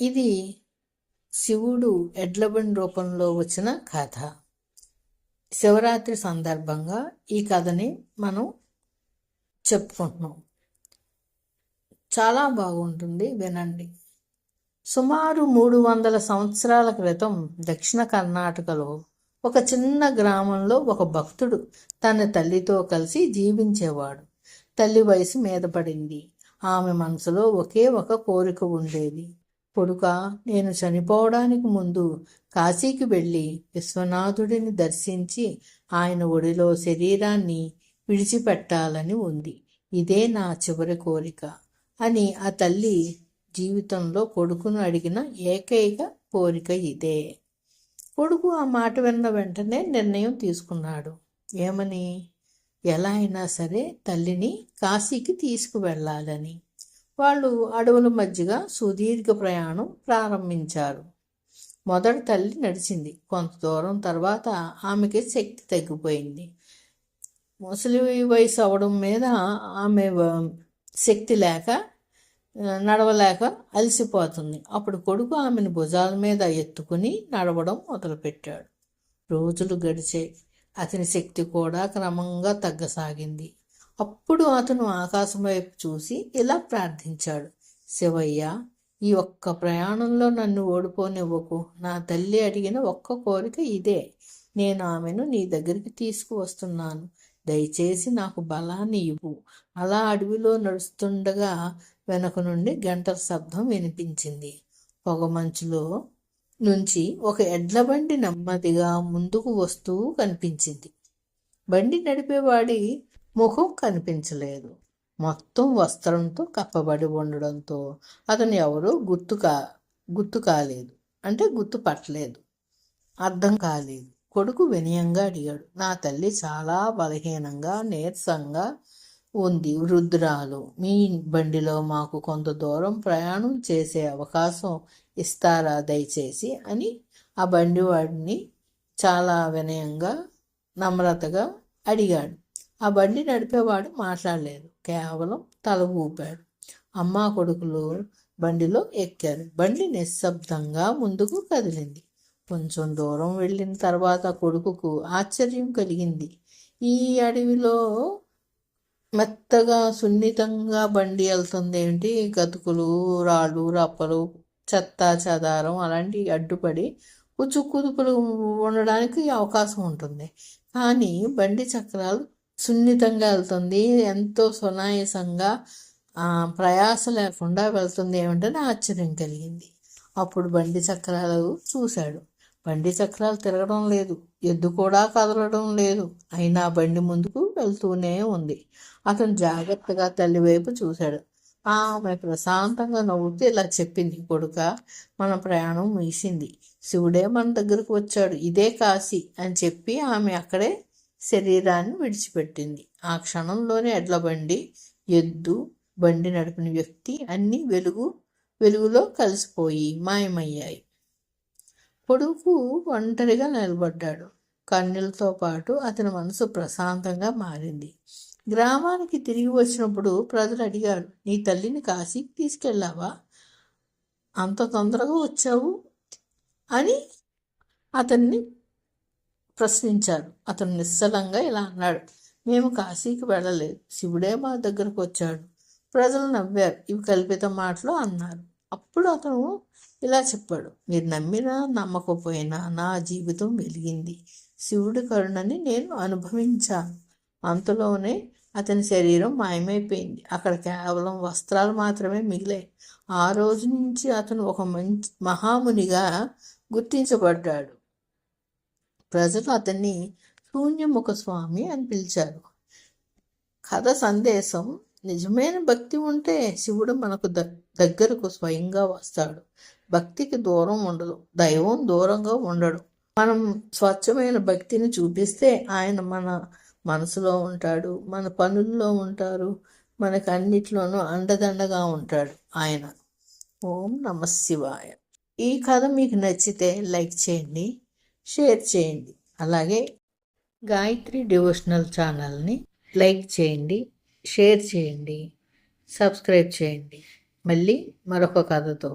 ఇది శివుడు ఎడ్లబండి రూపంలో వచ్చిన కథ. శివరాత్రి సందర్భంగా ఈ కథని మనం చెప్పుకుంటున్నాం. చాలా బాగుంటుంది వినండి. సుమారు మూడు వందల సంవత్సరాల క్రితం దక్షిణ కర్ణాటకలో ఒక చిన్న గ్రామంలో ఒక భక్తుడు తన తల్లితో కలిసి జీవించేవాడు. తల్లి వయసు మీద పడింది. ఆమె మనసులో ఒకే ఒక కోరిక ఉండేది. కొడుక నేను చనిపోవడానికి ముందు కాశీకి వెళ్ళి విశ్వనాథుడిని దర్శించి ఆయన ఒడిలో శరీరాన్ని విడిచిపెట్టాలని ఉంది. ఇదే నా చివరి కోరిక అని ఆ తల్లి జీవితంలో కొడుకును అడిగిన ఏకైక కోరిక ఇదే. కొడుకు ఆ మాట విన్న వెంటనే నిర్ణయం తీసుకున్నాడు. ఏమని? ఎలా అయినా సరే తల్లిని కాశీకి తీసుకువెళ్ళాలని. వాళ్ళు అడవుల మధ్యగా సుదీర్ఘ ప్రయాణం ప్రారంభించారు. మొదట తల్లి నడిచింది. కొంత దూరం తర్వాత ఆమెకి శక్తి తగ్గిపోయింది. ముసలి వయసు అవడం మీద ఆమె శక్తి లేక నడవలేక అలసిపోతుంది. అప్పుడు కొడుకు ఆమెను భుజాల మీద ఎత్తుకుని నడవడం మొదలుపెట్టాడు. రోజులు గడిచాయి. అతని శక్తి కూడా క్రమంగా తగ్గసాగింది. అప్పుడు అతను ఆకాశం వైపు చూసి ఇలా ప్రార్థించాడు శివయ్య ఈ ఒక్క ప్రయాణంలో నన్ను ఓడిపోనివ్వకు. నా తల్లి అడిగిన ఒక్క కోరిక ఇదే. నేను ఆమెను నీ దగ్గరికి తీసుకువస్తున్నాను. దయచేసి నాకు బలాన్ని ఇవ్వు. అలా అడవిలో నడుస్తుండగా వెనక నుండి గంటల శబ్దం వినిపించింది. పొగమంచులో నుంచి ఒక ఎడ్ల బండి నెమ్మదిగా ముందుకు వస్తూ కనిపించింది. బండి నడిపేవాడి ముఖం కనిపించలేదు. మొత్తం వస్త్రంతో కప్పబడి ఉండడంతో అతను ఎవరో గుర్తు కా గుర్తు కాలేదు. అంటే గుర్తు పట్టలేదు. అర్థం కాలేదు. కొడుకు వినయంగా అడిగాడు. నా తల్లి చాలా బలహీనంగా నీరసంగా ఉంది వృద్ధురాలు. మీ బండిలో మాకు కొంత దూరం ప్రయాణం చేసే అవకాశం ఇస్తారా దయచేసి? అని ఆ బండి వాడిని చాలా వినయంగా నమ్రతగా అడిగాడు. ఆ బండి నడిపేవాడు మాట్లాడలేదు. కేవలం తల ఊపాడు. అమ్మ కొడుకులు బండిలో ఎక్కారు. బండి నిశ్శబ్దంగా ముందుకు కదిలింది. కొంచెం దూరం వెళ్ళిన తర్వాత కొడుకుకు ఆశ్చర్యం కలిగింది. ఈ అడవిలో మెత్తగా సున్నితంగా బండి వెళ్తుంది ఏంటి గతుకులు రాళ్ళు రప్పలు చెత్త చెదారం అలాంటి అడ్డుపడి ఉచ్చు కుదుపులు ఉండడానికి అవకాశం ఉంటుంది. కానీ బండి చక్రాలు సున్నితంగా వెళ్తుంది. ఎంతో సునాయసంగా ప్రయాస లేకుండా వెళ్తుంది ఏమిటని ఆశ్చర్యం కలిగింది. అప్పుడు బండి చక్రాలు చూశాడు. బండి చక్రాలు తిరగడం లేదు. ఎద్దు కూడా కదలడం లేదు. అయినా బండి ముందుకు వెళ్తూనే ఉంది. అతను జాగ్రత్తగా తల్లి వైపు చూశాడు. ఆమె ప్రశాంతంగా నవ్వుతూ ఇలా చెప్పింది. కొడుక మన ప్రయాణం ముగిసింది. శివుడే మన దగ్గరకు వచ్చాడు. ఇదే కాశీ అని చెప్పి ఆమె అక్కడే శరీరాన్ని విడిచిపెట్టింది. ఆ క్షణంలోనే ఎడ్ల బండి ఎద్దు బండి నడిపిన వ్యక్తి అన్నీ వెలుగు వెలుగులో కలిసిపోయి మాయమయ్యాయి. కొడుకు ఒంటరిగా నిలబడ్డాడు. కన్నులతో పాటు అతని మనసు ప్రశాంతంగా మారింది. గ్రామానికి తిరిగి వచ్చినప్పుడు ప్రజలు అడిగారు నీ తల్లిని కాశీకి తీసుకెళ్ళావా? అంత తొందరగా వచ్చావు? అని అతన్ని ప్రశ్నించారు అతను నిశ్చలంగా ఇలా అన్నాడు మేము కాశీకి వెళ్ళలేదు. శివుడే మా దగ్గరకు వచ్చాడు. ప్రజలు నవ్వారు. ఇవి కల్పిత మాటలు అన్నారు. అప్పుడు అతను ఇలా చెప్పాడు మీరు నమ్మినా నమ్మకపోయినా నా జీవితం వెలిగింది. శివుడి కరుణని నేను అనుభవించాను. అంతలోనే అతని శరీరం మాయమైపోయింది. అక్కడ కేవలం వస్త్రాలు మాత్రమే మిగిలాయి. ఆ రోజు నుంచి అతను ఒక మంచి మహామునిగా గుర్తించబడ్డాడు. ప్రజలు అతన్ని శూన్యముఖ స్వామి అని పిలిచారు. కథ సందేశం నిజమైన భక్తి ఉంటే శివుడు మనకు ద దగ్గరకు స్వయంగా వస్తాడు. భక్తికి దూరం ఉండదు దైవం దూరంగా ఉండడు. మనం స్వచ్ఛమైన భక్తిని చూపిస్తే ఆయన మన మనసులో ఉంటాడు మన పనుల్లో ఉంటారు మనకు అన్నిట్లోనూ అండదండగా ఉంటాడు ఆయన. ఓం నమ శివాయ. ఈ కథ మీకు నచ్చితే లైక్ చేయండి షేర్ చేయండి. అలాగే గాయత్రి డివోషనల్ ఛానల్ని లైక్ చేయండి షేర్ చేయండి సబ్స్క్రైబ్ చేయండి. మళ్ళీ మరొక కథతో.